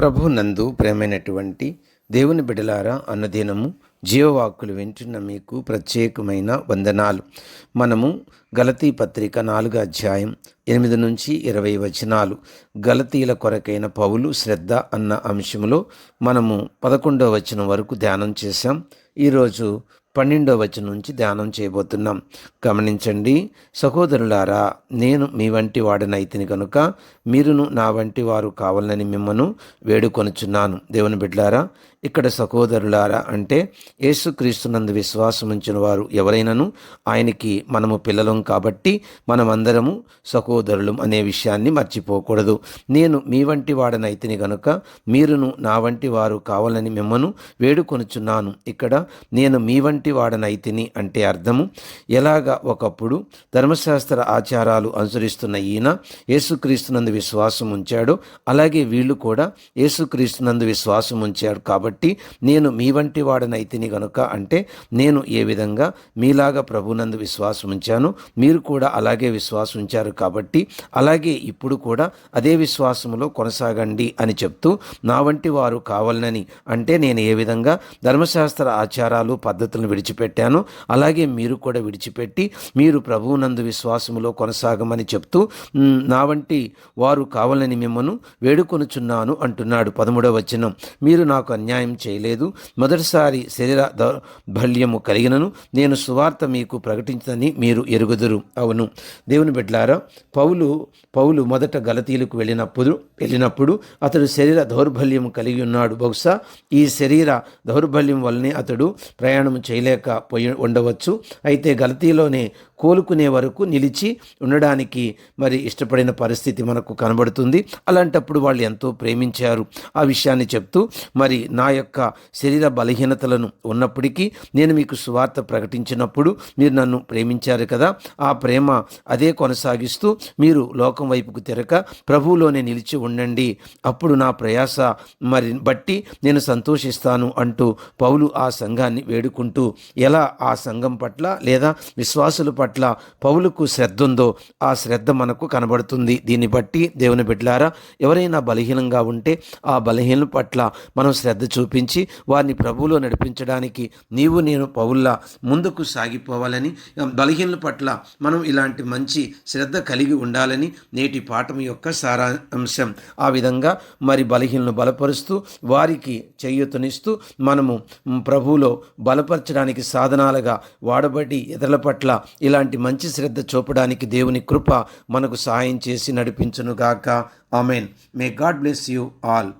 ప్రభు నందు ప్రేమైనటువంటి దేవుని బిడలారా అన్నదినము జీవవాక్కులు వింటున్న మీకు ప్రత్యేకమైన వందనాలు. మనము గలతీ పత్రిక నాలుగు అధ్యాయం ఎనిమిది నుంచి ఇరవై వచనాలు. గలతీల కొరకైన పౌలు శ్రద్ధ అన్న అంశంలో మనము పదకొండవ వచనం వరకు ధ్యానం చేశాం. ఈరోజు పన్నెండవ వచనం నుంచి ధ్యానం చేయబోతున్నాం. గమనించండి సహోదరులారా నేను మీ వంటి వాడనైతిని కనుక మీరును నా వంటి వారు కావాలని మిమ్మను వేడుకొనుచున్నాను. దేవుని బిడ్లారా ఇక్కడ సహోదరులారా అంటే యేసుక్రీస్తునందు విశ్వాసం ఉంచిన వారు ఎవరైనాను ఆయనకి మనము పిల్లలం కాబట్టి మనమందరము సహోదరులం అనే విషయాన్ని మర్చిపోకూడదు. నేను మీ వంటి వాడనైతిని గనుక మీరును నా వంటి వారు కావాలని మిమ్మను వేడుకొనుచున్నాను. ఇక్కడ నేను మీ వంటి వాడనైతిని అంటే అర్థము? ఎలాగా ఒకప్పుడు ధర్మశాస్త్ర ఆచారాలు అనుసరిస్తున్న ఈయన యేసుక్రీస్తునందు విశ్వాసం ఉంచాడు. అలాగే వీళ్ళు కూడా యేసుక్రీస్తునందు విశ్వాసం ఉంచాడు కాబట్టి నేను మీ వంటి వాడనైతిని గనుక అంటే నేను ఏ విధంగా మీలాగా ప్రభునందు విశ్వాసం ఉంచాను? మీరు కూడా అలాగే విశ్వాసం ఉంచారు కాబట్టి అలాగే ఇప్పుడు కూడా అదే విశ్వాసంలో కొనసాగండి అని చెప్తూ నా వంటి వారు కావాలని అంటే నేను ఏ విధంగా ధర్మశాస్త్ర ఆచారాలు పద్ధతులను విడిచిపెట్టాను. అలాగే మీరు కూడా విడిచిపెట్టి మీరు ప్రభువునందు విశ్వాసములో కొనసాగమని చెప్తూ నా వంటి వారు కావాలని మిమ్మను వేడుకొనుచున్నాను అంటున్నాడు పదమూడవ వచనం. మీరు నాకు అన్యాయం చేయలేదు. మొదటిసారి శరీర దౌర్బల్యము కలిగినను. నేను సువార్త మీకు ప్రకటించదని మీరు ఎరుగుదురు. అవును. దేవుని బిడ్లారా పౌలు పౌలు మొదట గలతీలకు వెళ్ళినప్పుడు వెళ్ళినప్పుడు అతడు శరీర దౌర్బల్యం కలిగి ఉన్నాడు. బహుశా ఈ శరీర దౌర్బల్యం వల్లనే అతడు ప్రయాణం చేయలేకపోయి ఉండవచ్చు. అయితే గలతీలోనే కోలుకునే వరకు నిలిచి ఉండడానికి మరి ఇష్టపడిన పరిస్థితి మనకు కనబడుతుంది. అలాంటప్పుడు వాళ్ళు ఎంతో ప్రేమించారు. ఆ విషయాన్ని చెప్తూ మరి నా యొక్క శరీర బలహీనతలను ఉన్నప్పటికీ నేను మీకు సువార్త ప్రకటించినప్పుడు మీరు నన్ను ప్రేమించారు కదా. ఆ ప్రేమ అదే కొనసాగిస్తూ మీరు లోకం వైపుకు తిరక ప్రభువులోనే నిలిచి ఉండండి. అప్పుడు నా ప్రయాస మరి బట్టి నేను సంతోషిస్తాను అంటూ పౌలు ఆ సంఘాన్ని వేడుకుంటూ ఎలా ఆ సంఘం పట్ల లేదా విశ్వాసుల పట్ల పట్ల పౌలుకు శ్రద్ధ ఉందో ఆ శ్రద్ధ మనకు కనబడుతుంది. దీన్ని బట్టి దేవుని బిడ్డలారా ఎవరైనా బలహీనంగా ఉంటే ఆ బలహీన పట్ల మనం శ్రద్ధ చూపించి వారిని ప్రభువులో నడిపించడానికి నీవు నేను పౌల్లా ముందుకు సాగిపోవాలని బలహీనల పట్ల మనం ఇలాంటి మంచి శ్రద్ధ కలిగి ఉండాలని నేటి పాఠం యొక్క సారాంశం. ఆ విధంగా మరి బలహీనను బలపరుస్తూ వారికి చేయూతనిస్తూ మనము ప్రభువులో బలపరచడానికి సాధనాలుగా వాడబడి ఇతరుల పట్ల ఇలా ఇలాంటి మంచి శ్రద్ధ చూపడానికి దేవుని కృప మనకు సహాయం చేసి నడిపించునుగాక. Amen. May God bless you all